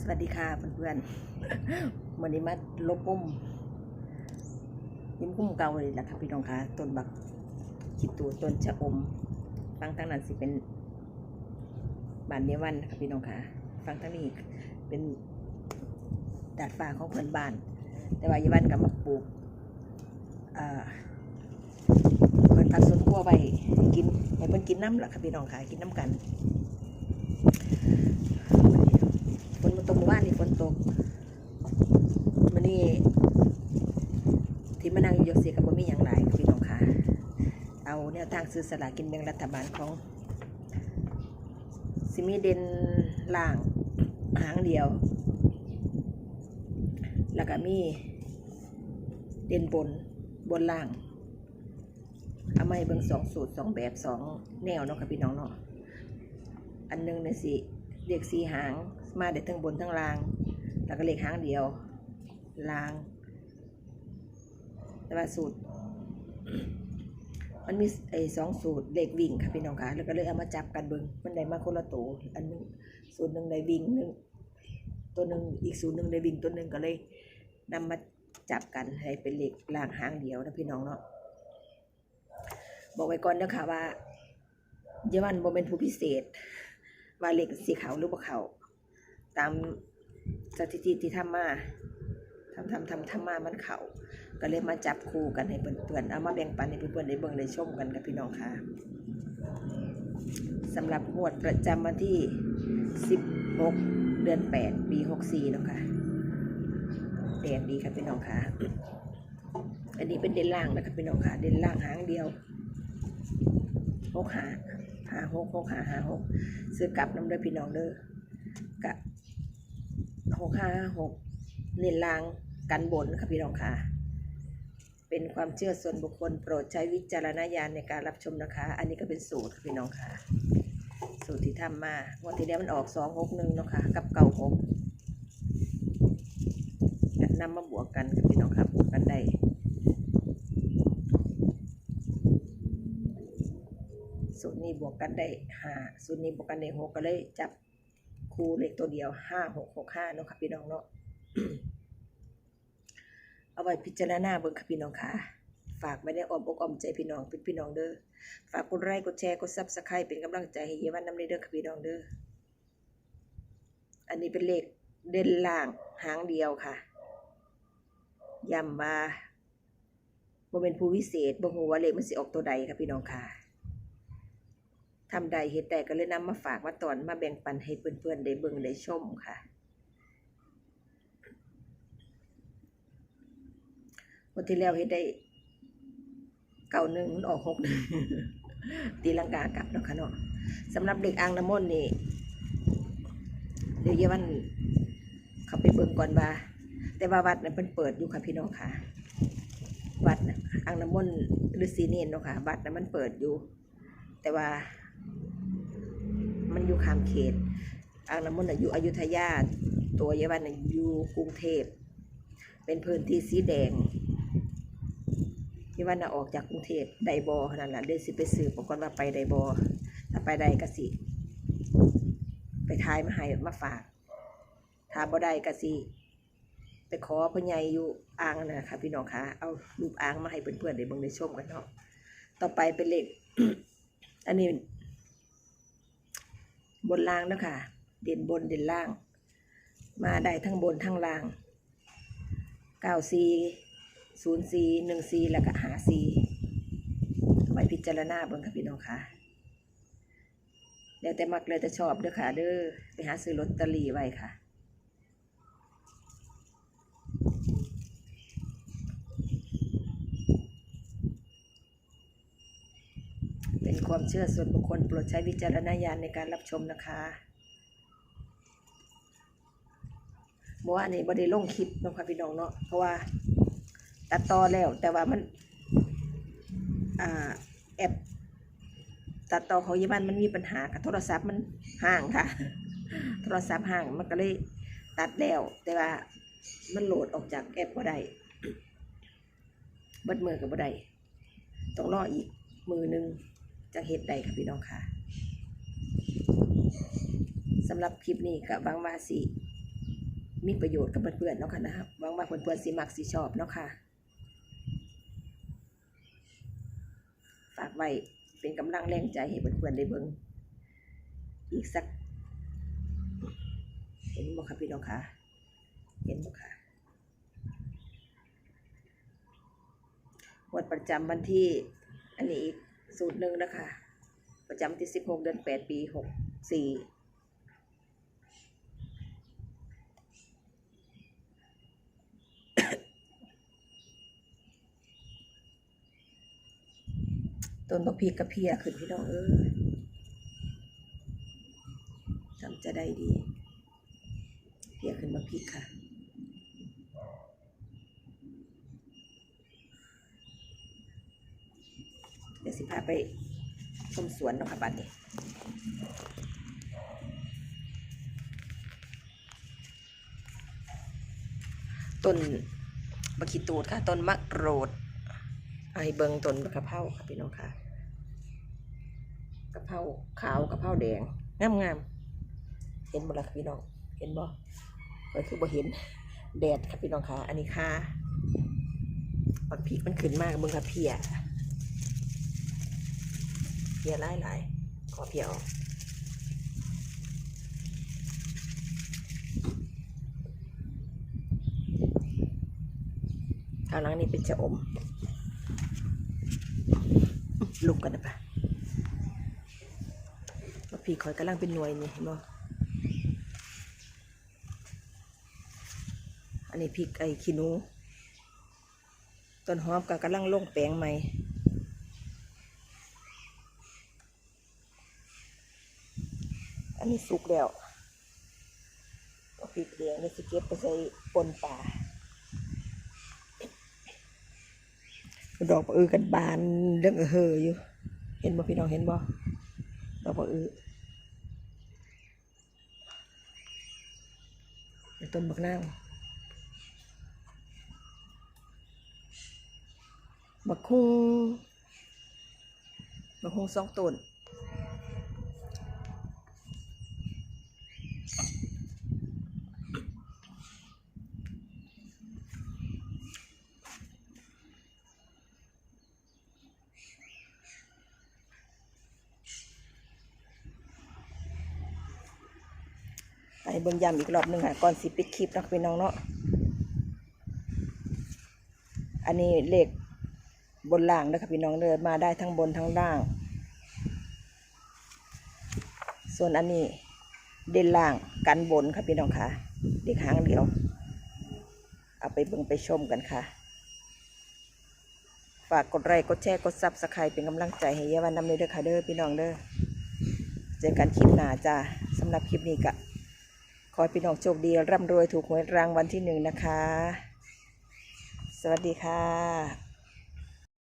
สวัสดีค่ะเพื่อนๆวันนี้มาลบมุมยิ้มกุ้มเก่าเลยล่ะค่ะพี่น้องค่ะต้นบักคิดตูต้นชะอม ฟังทางนั้นสิเป็นบานเนวันค่ะพี่น้องค่ะฟังทางนี้เป็นดาดฟ้าของเพื่อนบ้าน แต่ว่าเยาวันก็มาปลูกเพื่อนพักสวนครัวไว้กินให้เพื่อนกินน้ำล่ะค่ะพี่น้องค่ะกินน้ำกัน ฝนมาตกเมื่อวานนี่ฝนตกมันนี่ที่มานั่งอยู่ยกเสียกับบ่มีอย่างไรพี่น้องค่ะ เอาแนวทางซื้อสลากกินแบ่งรัฐบาลของสิมีเดนล่างหางเดียว แล้วก็มีเด่นบนบนล่างเอามาให้เบิ่งสองสูตรสองแบบสองแนวเนาะค่ะพี่น้องเนาะอันหนึงเนี่ยสิเด็กสีหางมาได้ทั้งบนทั้งล่าง แล้วก็เลขหางเดียวล่างแต่ว่าสูตร มันมีไอ้สองสูตรเลขวิ่งค่ะพี่น้องค่ะแล้วก็เลยเอามาจับกันเบิงมันได้มาคนละตัวอันหนึงสูตรหนึ่งได้วิ่งหนึ่งตัวหนึ่งอีกสูตรหนึ่งได้วิ่งตัวหนึ่งก็เลยนำมาจับกันให้เป็นเลขล่างหางเดียวนะพี่น้องเนาะบอกไว้ก่อนนะค่ะว่า เยาวันโมเป็นผู้พิเศษ ว่าเลขสีขาวหรือบ่เขาตามสถิติที่ทำมา ทำทำทำทำมามันเขาก็เลยมาจับคู่กันให้เพื่อนๆเอามาแบ่งปันให้เพื่อนๆได้เบิ่งได้ชมกันกับพี่น้องค่ะสำหรับงวดประจำวันที่ 16 เดือน 8 ปี 64เนาะค่ะแดงดีครับพี่น้องค่ะ อันนี้เป็นเด่นล่างนะครับพี่น้องค่ะ เด่นล่างหางเดียวหกหาหาหกหกหาหาหกซื้อกลับน้ำเด้อพี่น้องเด้อกะหกห้าหกเน้นล่าง กันบนค่ะพี่น้องค่ะ เป็นความเชื่อส่วนบุคคลโปรดใช้วิจารณญาณในการรับชมนะคะ อันนี้ก็เป็นสูตรค่ะพี่น้องค่ะ สูตรที่ทำมางวดที่แล้วมันออกสองหกหนึ่งเนาะค่ะกับเก่าหกนำมาบวกกันค่ะพี่น้องค่ะบวกกันได้สูตรนี้บวกกันได้ห้าสูตรนี้บวกกันได้หกก็เลยจับคูเลขตัวเดียวห้าหกหกห้าเนาะค่ะพี่น้องเนาะ เอาไว้พิจารณาเบิ่งค่ะพี่น้องค่ะ ฝากไว้ในอ้อมอกอ้อมใจพี่น้องเป็นพี่น้องเด้อ ฝากกดไลค์กดแชร์กดซับสไครป์เป็นกำลังใจให้เยาวันน้ำในเด้อค่ะพี่น้องเด้อ อันนี้เป็นเลขเด่นล่างหางเดียวค่ะย้ำมาบ่เป็นผู้วิเศษบ่ฮู้ว่าเลขมันสิออกตัวใดค่ะพี่น้องค่ะทำใดเฮ็ดใดก็เลยนำมาฝากมาตอนมาแบ่งปันให้เพื่อนๆได้เบิ่งได้ชมค่ะ วันที่แล้วเฮ็ดได้เก่าหนึ่งมันออกหกหนึ่งตีลังกากลับเนาะค่ะเนาะสำหรับเด็กอ่างน้ำมนต์นี่เดี๋ยวเยาวันเขาไปเบิ่งก่อนว่า แต่ว่าวัดนั้นเพิ่นเปิดอยู่ค่ะพี่น้องค่ะวัดอ่างน้ำมนต์ฤาษีเนรเนาะค่ะวัดนั้นมันเปิดอยู่ แต่ว่า มันอยู่ข้ามเขตอ่างน้ำมนต์น่ะอยู่อยุธยา ตัวเยาวันน่ะอยู่กรุงเทพเป็นพื้นที่สีแดง เยาวันน่ะออกจากกรุงเทพไดบอนั่นแหละเดี๋ยวสิไปสืบปก่อนว่าไปไดบอถ้าไปไดกสิ ไปทายมาให้มาฝากถ้าบ่ได้กสิไปขอพ่อใหญ่อยู่อ่างน่ะค่ะพี่น้องคะเอารูปอ่างมาให้เพื่อนๆได้เบิ่งได้ชมกันเนาะต่อไปเป็นเลขอันนี้ บนล่างนะคะเด่นบนเด่นล่าง มาได้ทั้งบนทั้งล่างเก้าซี ศูนย์ซีหนึ่งซีแล้วก็หาซีไว้พิจารณาเบิ่งค่ะพี่น้องค่ะเดี๋ยวแต่มักเลยแต่ชอบเด้อค่ะ เด้อไปหาซื้อลอตเตอรี่ไว้ค่ะเป็นความเชื่อส่วนบุคคลโปรดใช้วิจารณญาณในการรับชมนะคะบอกว่าอันนี้บ่ได้ลงคลิปเนาะค่ะพี่น้องเนาะเพราะว่า ตัดต่อแล้ว แต่ว่ามันอ่าแอปตัดต่อของยี่บ้านมันมีปัญหากับโทรศัพท์มันห่างค่ะ โทรศัพท์ห่างมันก็เลยตัดแล้ว แต่ว่ามันโหลดออกจากแอปบ่ได้บิดมือกับบ่ได้ต้องรออีกมือหนึงจะเฮ็ดได้ค่ะพี่น้องค่ะสำหรับคลิปนี้กับบางว่าสิมีประโยชน์กับเพื่อนๆเนาะค่ะนะครับหวังว่าเพื่อนๆสิมักสิชอบเนาะค่ะ ฝากไว้เป็นกำลังแรงใจให้เพื่อนๆได้เบิ่งอีกสัก เห็นบ่คะพี่น้องคะเห็นบ่คะงวดประจำวันที่อันนี้อีกสูตรหนึ่งนะคะ ประจำที่ 16 เดือน 8 ปี 64 ต้นบักพีกระเพียขึ้นพี่น้องเออจำจะได้ดีเพียขึ้นบักพีค่ะเดี๋ยวสิพาไปชมสวนเนาะค่ะบัดนี้ต้นบักขีตูดค่ะต้นมะกรูด ให้เบิงต้นกะเพราค่ะพี่น้องค่ะกะเพราขาวกะเพราแดงงามงามๆเห็นบ่ล่ะค่พี่น้อง เห็นบ่ก็คือบ่เห็นแดดค่ะพี่น้องค่ะ อันนี้ค่ะบักพริกมันขึ้นมากเบิ่งค่ะเพียเพียหลายหลายๆขอเพียออกข้างหลังนี่เป็นชะอม ลุกกันนะปะว่าพี่คอยกำลังเป็นหน่วยนี่เห็นบ่อันนี้พริกไอ้ขี้หนูต้นหอมก็กำลังลงแปลงใหม่อันนี้สุกแล้วก็พริกแดงนี่สเก็บไปใส่ปนป่า ดอกปะอือกันบานเรื่องเออเฮออยู่ เห็นบ่พี่น้องเห็นบ่ดอกปะอือต้นบักนาวบักคุงบักคุงสองต้น ไปเบิ่งย้ำอีกรอบหนึ่งค่ะก่อนสิปิดคลิปนะพี่น้องเนาะอันนี้เลขบนล่างนะคะพี่น้องเดินมาได้ทั้งบนทั้งล่าง ส่วนอันนี้เด่นล่างกันบนค่ะพี่น้องค่ะเด็กหางเดียว เอาไปเบิ่งไปชมกันค่ะ ฝากกดไลค์กดแชร์กดซับสไครต์เป็นกำลังใจให้เยาวันนำเลยเด้อค่ะเด้อพี่น้องเด้อเจอกันคลิปหน้าจ้าสำหรับคลิปนี้ก็ข อให้พี่น้องโชคดีร่ำรวยถูกหวยรางวัลที่หนึ่งนะคะ สวัสดีค่ะ